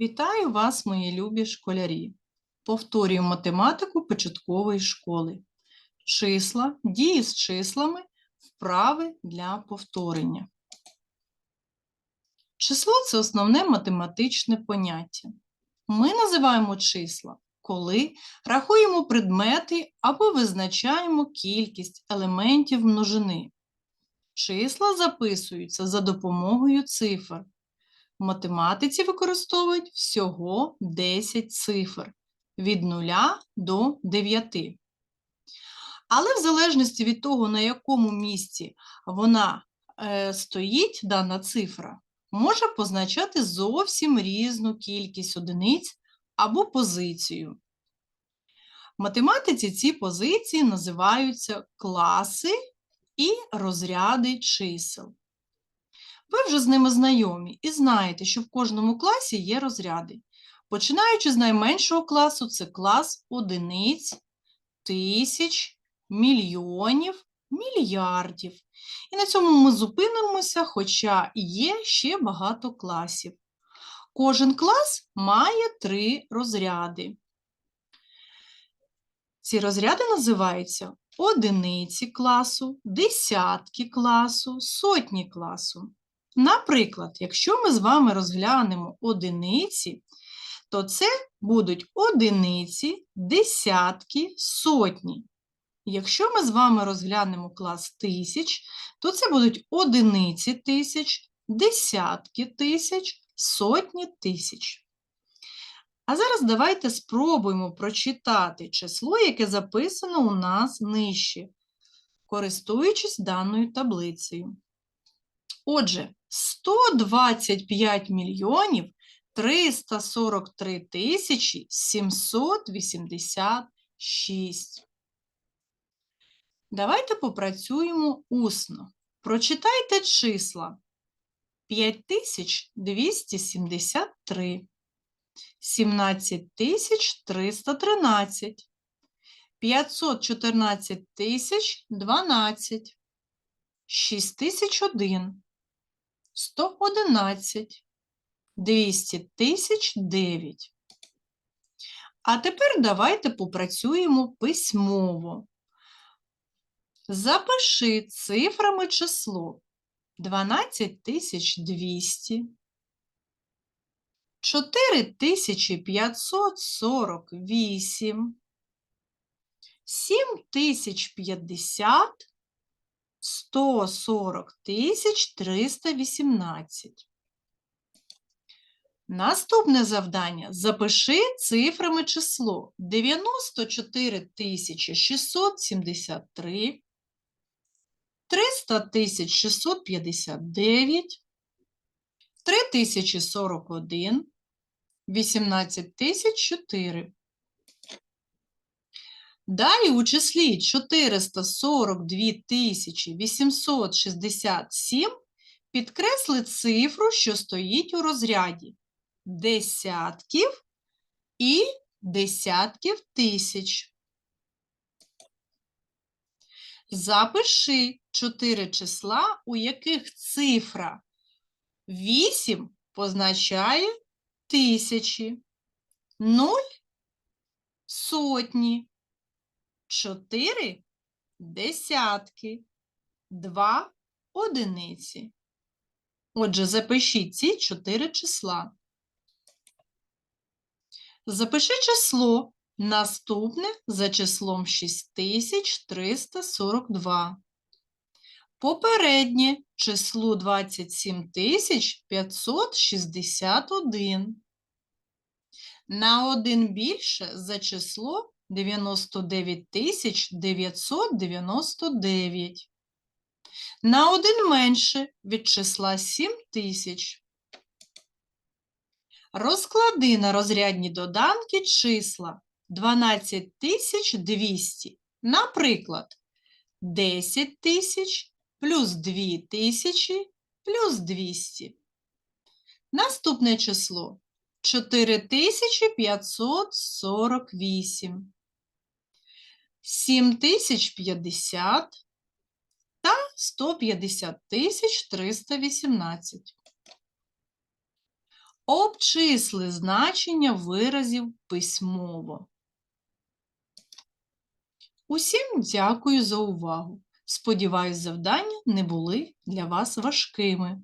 Вітаю вас, мої любі школярі! Повторюю математику початкової школи. Числа, дії з числами, вправи для повторення. Число це основне математичне поняття. Ми називаємо числа, коли рахуємо предмети або визначаємо кількість елементів множини. Числа записуються за допомогою цифр. В математиці використовують всього 10 цифр від 0 до 9. Але в залежності від того, на якому місці вона е, стоїть, дана цифра, може позначати зовсім різну кількість одиниць або позицію. В математиці ці позиції називаються класи і розряди чисел. Ви вже з ними знайомі і знаєте, що в кожному класі є розряди. Починаючи з найменшого класу, це клас одиниць, тисяч, мільйонів, мільярдів. І на цьому ми зупинимося, хоча є ще багато класів. Кожен клас має три розряди. Ці розряди називаються одиниці класу, десятки класу, сотні класу. Наприклад, якщо ми з вами розглянемо одиниці, то це будуть одиниці, десятки, сотні. Якщо ми з вами розглянемо клас тисяч, то це будуть одиниці тисяч, десятки тисяч, сотні тисяч. А зараз давайте спробуємо прочитати число, яке записано у нас нижче, користуючись даною таблицею. Отже, 125 мільйонів 343 тисячі 786. Давайте попрацюємо усно. Прочитайте числа 5273, 17313, 514 тисяч 12, 6001, 111, 200 тисяч 9. А тепер давайте попрацюємо письмово. Запиши цифрами число 12200, 4548, 7050, 140 тисяч 318. Наступне завдання. Запиши цифрами число 94 тисячі 673, 300 тисяч 659, 3041, 18 тисяч 4. Далі у числі 442 тисячі 867 підкресли цифру, що стоїть у розряді. Десятків і десятків тисяч. Запиши чотири числа, у яких цифра 8 позначає тисячі, 0 – сотні, 4 – десятки, 2 – одиниці. Отже, запишіть ці чотири числа. Запиши число наступне за числом 6342. Попереднє число 27561. На один більше за число 99999. На один менше від числа 7000. Розклади на розрядні доданки числа 12200. Наприклад, 10 тисяч плюс 2 тисячі плюс 200. Наступне число 4548, 7050 та 150 318. Обчисли значення виразів письмово. Усім дякую за увагу. Сподіваюсь, завдання не були для вас важкими.